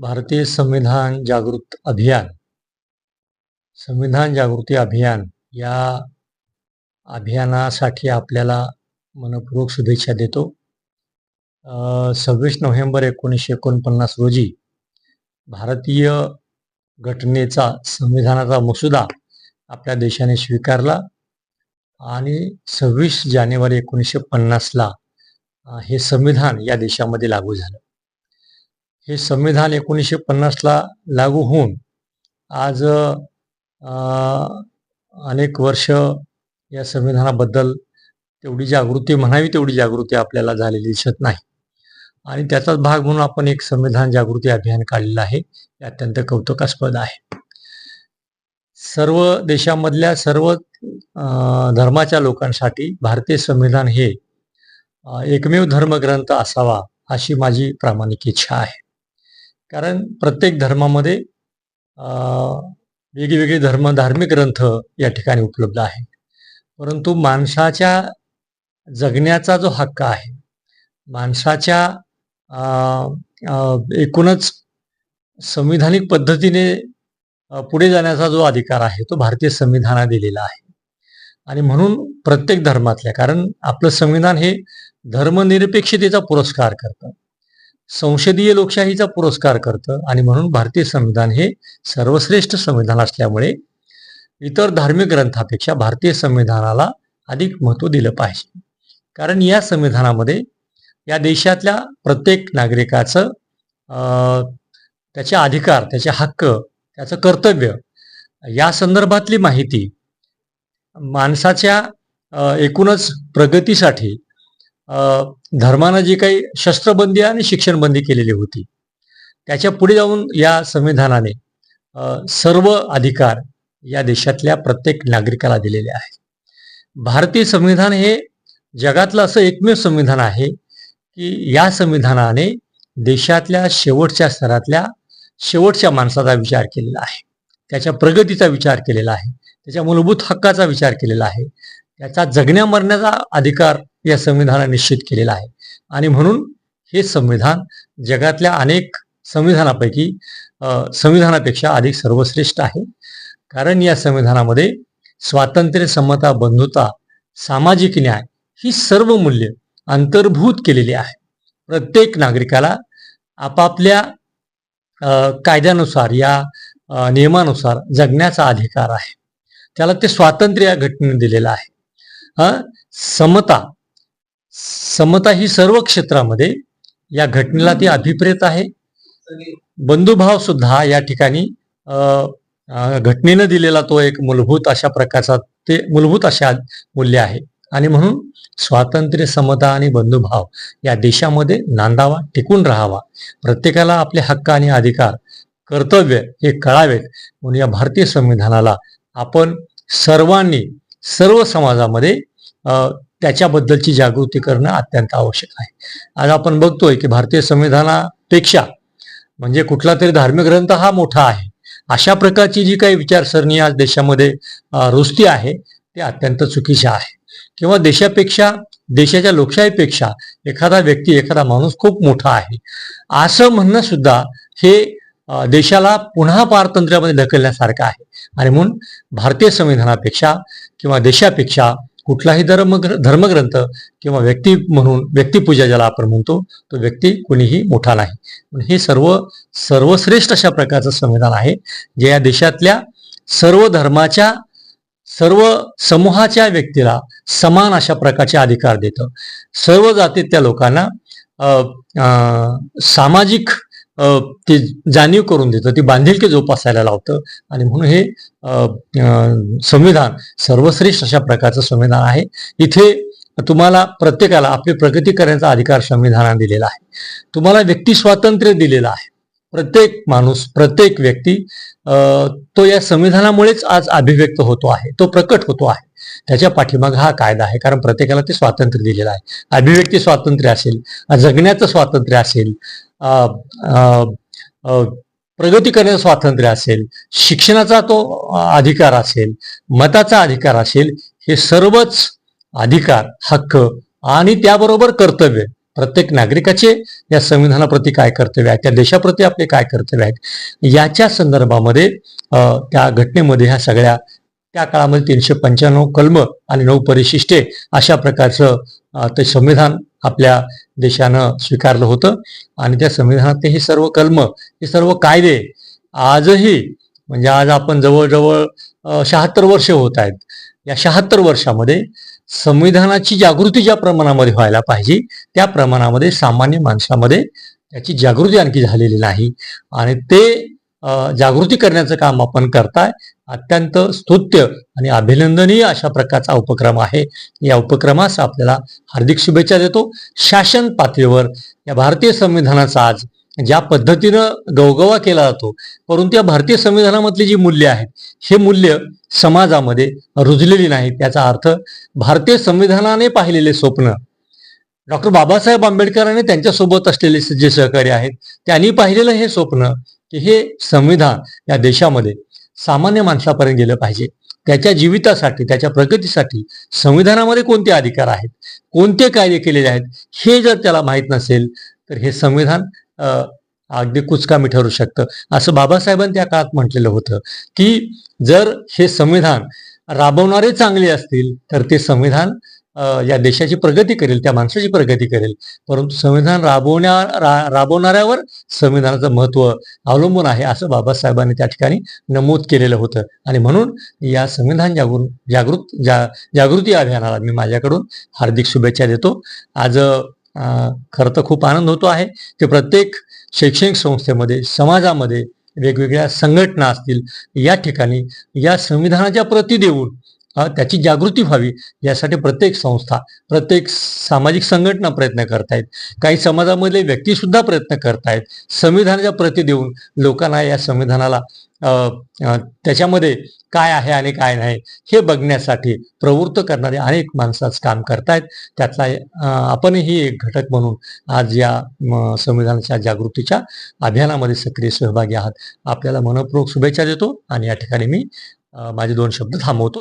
भारतीय संविधान जागृत अभियान. संविधान जागृती अभियान या अभियानासाठी आपल्याला मनपूर्वक शुभेच्छा देतो. सव्वीस नोव्हेंबर एकोणीसशे एकोणपन्नास रोजी भारतीय घटनेचा संविधानाचा मसुदा आपल्या देशाने स्वीकारला आणि सव्वीस जानेवारी एकोणीसशे पन्नासला हे संविधान या देशामध्ये लागू झालं. हे संविधान एकोणीसशे पन्नासला लागू होऊन आज अनेक वर्ष या संविधानाबद्दल तेवढी जागृती म्हणावी तेवढी जागृती आपल्याला झालेली दिसत नाही. आणि त्याचाच भाग म्हणून आपण एक संविधान जागृती अभियान काढलेलं आहे. हे अत्यंत कौतुकास्पद आहे. सर्व देशामधल्या सर्व धर्माच्या लोकांसाठी भारतीय संविधान हे एकमेव धर्मग्रंथ असावा अशी माझी प्रामाणिक इच्छा आहे. कारण प्रत्येक धर्मामध्ये वेगवेगळे धर्म धार्मिक ग्रंथ या ठिकाणी उपलब्ध आहेत. परंतु माणसाच्या जगण्याचा जो हक्क आहे माणसाच्या एकूणच संविधानिक पद्धतीने पुढे जाण्याचा जो अधिकार आहे तो भारतीय संविधानात दिलेला आहे. आणि म्हणून प्रत्येक धर्मातल्या कारण आपलं संविधान हे धर्मनिरपेक्षतेचा पुरस्कार करतं. संसदीय लोकशाहीचा पुरस्कार करतं आणि म्हणून भारतीय संविधान हे सर्वश्रेष्ठ संविधान असल्यामुळे इतर धार्मिक ग्रंथापेक्षा भारतीय संविधानाला अधिक महत्त्व दिलं पाहिजे. कारण या संविधानामध्ये या देशातल्या प्रत्येक नागरिकाचं त्याचे अधिकार त्याचे हक्क त्याचं कर्तव्य या संदर्भातली माहिती माणसाच्या एकूणच प्रगतीसाठी धर्मानं जी काही शस्त्रबंदी आणि शिक्षणबंदी केलेली होती त्याच्या पुढे जाऊन या संविधानाने सर्व अधिकार या देशातल्या प्रत्येक नागरिकाला दिलेले आहे भारतीय संविधान हे जगातलं असं एकमेव संविधान आहे की या संविधानाने देशातल्या शेवटच्या स्तरातल्या शेवटच्या माणसाचा विचार केलेला आहे. त्याच्या प्रगतीचा विचार केलेला आहे. त्याच्या मूलभूत हक्काचा विचार केलेला आहे. याचा जगण्या मरण्याचा अधिकार या संविधानाने निश्चित केलेला आहे. आणि म्हणून हे संविधान जगातल्या अनेक संविधानापैकी संविधानापेक्षा अधिक सर्वश्रेष्ठ आहे. कारण या संविधानामध्ये स्वातंत्र्य समता बंधुता सामाजिक न्याय ही सर्व मूल्य अंतर्भूत केलेली आहे. प्रत्येक नागरिकाला आपापल्या कायद्यानुसार या नियमानुसार जगण्याचा अधिकार आहे. त्याला ते स्वातंत्र्य या घटनेने दिलेलं आहे. हा? समता. समता ही सर्व क्षेत्रामध्ये या घटनेला ती अभिप्रेत आहे. बंधुभाव सुद्धा या ठिकाणी घटनेनं दिलेला तो एक मूलभूत अशा प्रकारचा ते मूलभूत अशा मूल्य आहे. आणि म्हणून स्वातंत्र्य समता आणि बंधुभाव या देशामध्ये नांदावा टिकून राहावा. प्रत्येकाला आपले हक्क आणि अधिकार कर्तव्य हे कळावेत. म्हणून या भारतीय संविधानाला आपण सर्वांनी सर्व समाजामध्ये त्याच्याबद्दलची जागृती करणं अत्यंत आवश्यक आहे. आज आपण बघतोय की भारतीय संविधानापेक्षा म्हणजे कुठला तरी धार्मिक ग्रंथ हा मोठा आहे. अशा प्रकारची जी काही विचारसरणी आज देशामध्ये रुजती आहे ते अत्यंत चुकीची आहे. किंवा देशापेक्षा देशाच्या लोकशाहीपेक्षा एखादा व्यक्ती एखादा माणूस खूप मोठा आहे. असं म्हणणं सुद्धा हे देशाला पुन्हा पारतंत्र्यामध्ये ढकलण्यासारखं आहे. आणि म्हणून भारतीय संविधानापेक्षा किंवा देशापेक्षा कुठलाही धर्म धर्मग्रंथ किंवा व्यक्ती म्हणून व्यक्तिपूजा ज्याला आपण म्हणतो तो व्यक्ती कोणीही मोठा नाही. हे सर्व सर्वश्रेष्ठ अशा प्रकारचं संविधान आहे जे या देशातल्या सर्व धर्माच्या सर्व समूहाच्या व्यक्तीला समान अशा प्रकारचे अधिकार देतं. सर्व जातीतल्या लोकांना सामाजिक ते जाणीव करून देतं. ती बांधिलकी जोपासायला लावतं. आणि म्हणून हे संविधान सर्वश्रेष्ठ अशा प्रकारचं संविधान आहे. इथे तुम्हाला प्रत्येकाला आपली प्रगती करण्याचा अधिकार संविधानाने दिलेला आहे. तुम्हाला व्यक्ती स्वातंत्र्य दिलेलं आहे. प्रत्येक माणूस प्रत्येक व्यक्ती तो या संविधानामुळेच आज अभिव्यक्त होतो आहे. तो प्रकट होतो आहे. त्याच्या पाठीमाग हा कायदा आहे. कारण प्रत्येकाला ते स्वातंत्र्य दिलेलं आहे. अभिव्यक्ती स्वातंत्र्य असेल जगण्याचं स्वातंत्र्य असेल प्रगती करण्याचं स्वातंत्र्य असेल शिक्षणाचा तो अधिकार असेल मताचा अधिकार असेल हे सर्वच अधिकार हक्क आणि त्याबरोबर कर्तव्य प्रत्येक नागरिकाचे या संविधानाप्रती काय कर्तव्य आहे त्या देशाप्रती आपले काय कर्तव्य आहेत याच्या संदर्भामध्ये त्या घटनेमध्ये ह्या सगळ्या त्या काळामध्ये तीनशे पंच्याण्णव कलम आणि नऊ परिशिष्टे अशा प्रकारचं ते संविधान आपल्या देशानं स्वीकारलं होतं. आणि त्या संविधानातले हे सर्व कलम हे सर्व कायदे आजही म्हणजे आज आपण जवळजवळ शहात्तर वर्ष होत आहेत. या शहात्तर वर्षामध्ये संविधानाची जागृती ज्या प्रमाणामध्ये व्हायला पाहिजे त्या प्रमाणामध्ये सामान्य माणसामध्ये त्याची जागृती आणखी झालेली नाही. आणि ते जागृती करण्याचं काम आपण करताय अत्यंत स्तुत्य आणि अभिनंदनीय अशा प्रकारचा उपक्रम आहे. या उपक्रमास आपल्याला हार्दिक शुभेच्छा देतो. शासन पातळीवर या भारतीय संविधानाचा आज ज्या पद्धतीनं गवगवा केला जातो परंतु या भारतीय संविधानामधली जी मूल्य आहेत हे मूल्य समाजामध्ये रुजलेली नाहीत. त्याचा अर्थ भारतीय संविधानाने पाहिलेले स्वप्न डॉक्टर बाबासाहेब आंबेडकरांनी त्यांच्यासोबत असलेले जे सहकारी आहेत त्यांनी पाहिलेलं हे स्वप्न की हे संविधान या देशामध्ये सामान्य माणसापर्यंत गेलं पाहिजे. त्याच्या जीवितासाठी त्याच्या प्रगतीसाठी संविधानामध्ये कोणते अधिकार आहेत? कोणते कायदे केलेले आहेत? हे जर त्याला माहीत नसेल तर हे संविधान अगदी कुचकामी ठरू शकतं. असं बाबासाहेबांनी त्या काळात म्हटलेलं होतं की जर हे संविधान राबवणारे चांगले असतील तर ते संविधान या देशाची प्रगती करेल त्या माणसाची प्रगती करेल. परंतु संविधान राबवण्या रा, राबवणाऱ्यावर संविधानाचं महत्त्व अवलंबून आहे असं बाबासाहेबांनी त्या ठिकाणी नमूद केलेलं होतं. आणि म्हणून या संविधान जागृ जागृत जा जागृती अभियानाला मी माझ्याकडून हार्दिक शुभेच्छा देतो. आज खरं तर खूप आनंद होतो आहे की प्रत्येक शैक्षणिक संस्थेमध्ये समाजामध्ये वेगवेगळ्या संघटना असतील या ठिकाणी या संविधानाच्या प्रती देऊन त्याची जागृती व्हावी यासाठी प्रत्येक संस्था प्रत्येक सामाजिक संघटना प्रयत्न करतायत. काही समाजामधले व्यक्ती सुद्धा प्रयत्न करतायत. संविधानाच्या प्रती देऊन लोकांना या संविधानाला त्याच्यामध्ये काय आहे आणि काय नाही हे बघण्यासाठी प्रवृत्त करणारे अनेक माणसाच काम करतायत. त्यातला आपणही एक घटक म्हणून आज या संविधानाच्या जागृतीच्या अभियानामध्ये सक्रिय सहभागी आहात. आपल्याला मनपूर्वक शुभेच्छा देतो आणि या ठिकाणी मी माझे दोन शब्द थांबवतो.